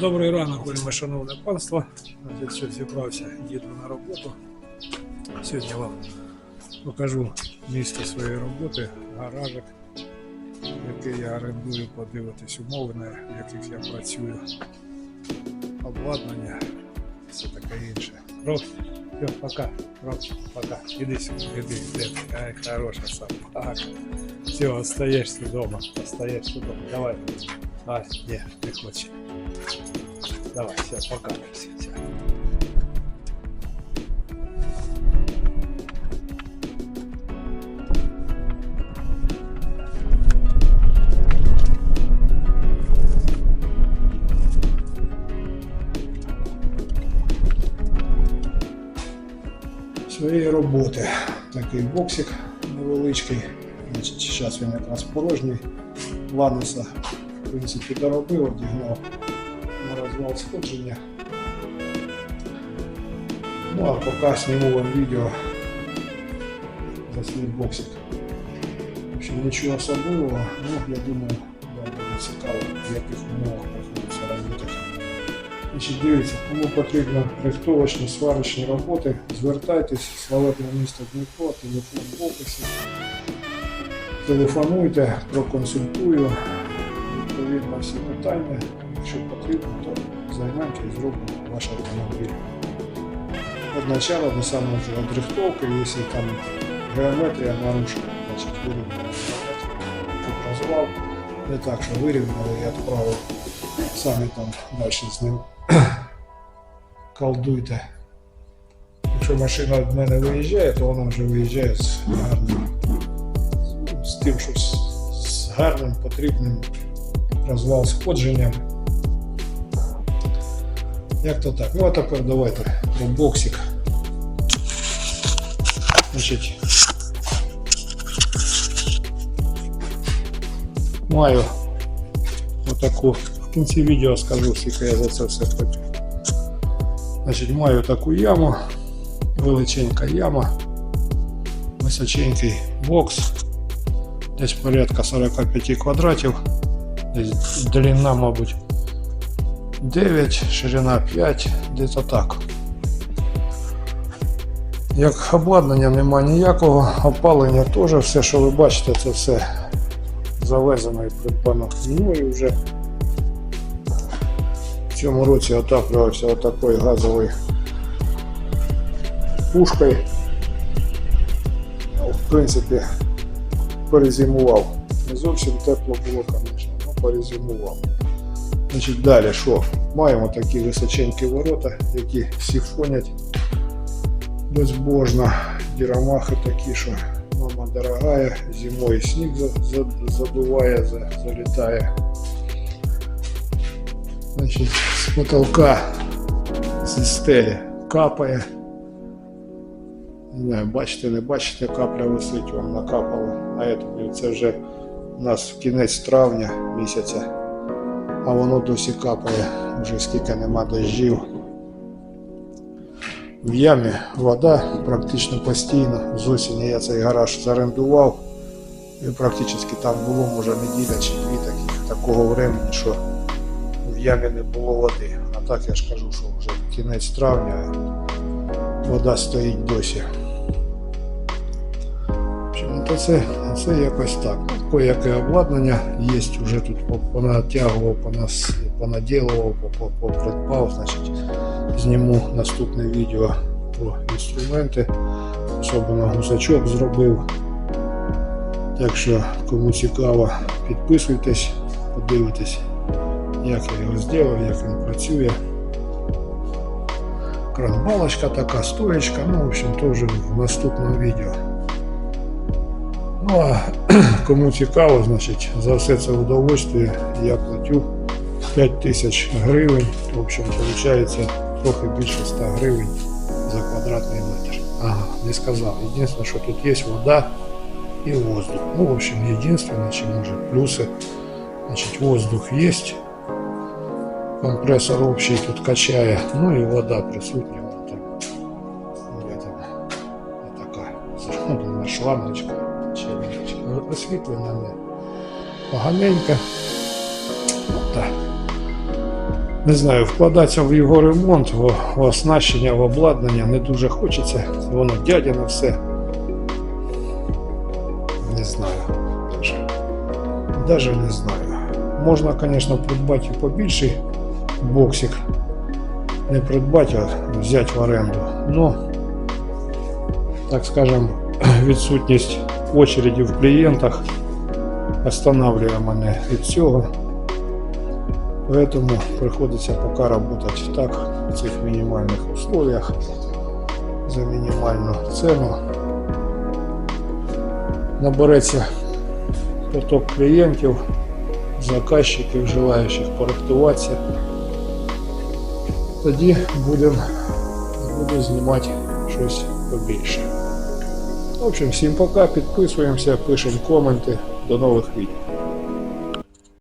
Добрий ранок, вельми шановне панство. Значить, що зібрався, їду на роботу. Сьогодні вам покажу місце своєї роботи, гаражик, який я орендую, подивитись умови, на яких я працюю, обладнання, все таке інше. Кров, все, пока, кров, пока. Іди сюди, іди, іди. Ай, хороша сам. Так. Все, остаєшся вдома, остаєшся вдома. Давай. А, не хоче. Давай, все, пока. Все, все. Своєї роботи. Такий боксик невеличкий. Значить, зараз він якраз порожній. Лануса, принципі, доробив, одігнав на розвал сходження. Ну а поки сниму вам відео за свій боксик. Общем, нічого особливого, ну я думаю, вам буде цікаво, в яких умовах приходиться робити. Значить, дивіться, кому потрібно рихтовочні, сварочні роботи, звертайтесь, славетне місто Дніпро, телефон в описі. Телефонуйте, проконсультую, відповідно всі питання. Якщо потрібно, то займемося і зробимо ваш автомобіль. Начала до самого же отрихтовки, якщо там геометрія нарушена, значить вирівняли геометрію. Не так, що вирівняли і відправив. Самі там далі з ним колдуйте. Якщо машина від мене виїжджає, то вона вже виїжджає з гарним з тим, що з гарним потрібним розвал сходженням. Як то так? Ну а тепер давайте про боксик. Значить, маю отаку, в кінці відео скажу, скільки я за це все хочу. Значить, маю таку яму, величенька яма, височенький бокс, десь порядка 45 квадратів, Десь длина, мабуть, 9, ширина 5, десь так. Як обладнання нема ніякого, опалення теж все, що ви бачите, це все завезено і придбано мною вже. В цьому році отаплювався отакою газовою пушкою. В принципі, перезимував. Не зовсім тепло було, перезимував. Значить, далі що? Маємо такі височенькі ворота, які сифонять безбожно. Дірамахи такі, що мама дорогая, зимою сніг за- за- задуває, залітає. Значить, з потолка, зі стелі капає. Не знаю, бачите, не бачите, капля висить, вам накапало. А це вже у нас кінець травня місяця, а воно досі капає, вже скільки нема дощів. В ямі вода практично постійно. З осені я цей гараж зарендував. І практично там було, може, неділя чи дві таких, такого времени, що в ямі не було води. А так я ж кажу, що вже кінець травня вода стоїть досі. Ну, то це, це якось так. Кояке обладнання є, вже тут понатягував, понас, понаділував, по- по- попридбав, значить, зніму наступне відео про інструменти. Особливо гусачок зробив. Так що, кому цікаво, підписуйтесь, подивитесь, як я його зробив, як він працює. Кранбалочка така, стоечка, ну, в общем, теж в наступному відео. Ну а кому цікаво, значить, за все це удовольствие я платю 5 тисяч гривень. В общем, виходить трохи більше 100 гривень за квадратний метр. Ага, не сказав. Єдине, що тут є вода і воздух. Ну, в общем, єдине, чи може плюси. Значить, воздух є. Компресор общий тут качає, ну і вода присутня. Вон там. Ну, я там така зроблена шлангочка, челеночка. Освітлення не поганенько. Ну. Не знаю, вкладатися в його ремонт, в, оснащення, в обладнання не дуже хочеться. Воно дядяне все. Не знаю. Даже не знаю. Можна, звісно, придбати побільший боксик. Не придбати, а взяти в оренду. Ну, так скажем, відсутність очереди в клієнтах останавливає мене від цього. Поэтому приходится пока работать так, в цих минимальных условиях, за минимальну цену. Набереться поток клієнтів, заказчиків, желаючих порихтуватися. Тоді будемо буду знімати щось побільше. В общем, всім пока, підписуємося, пишемо коменти. До нових відео.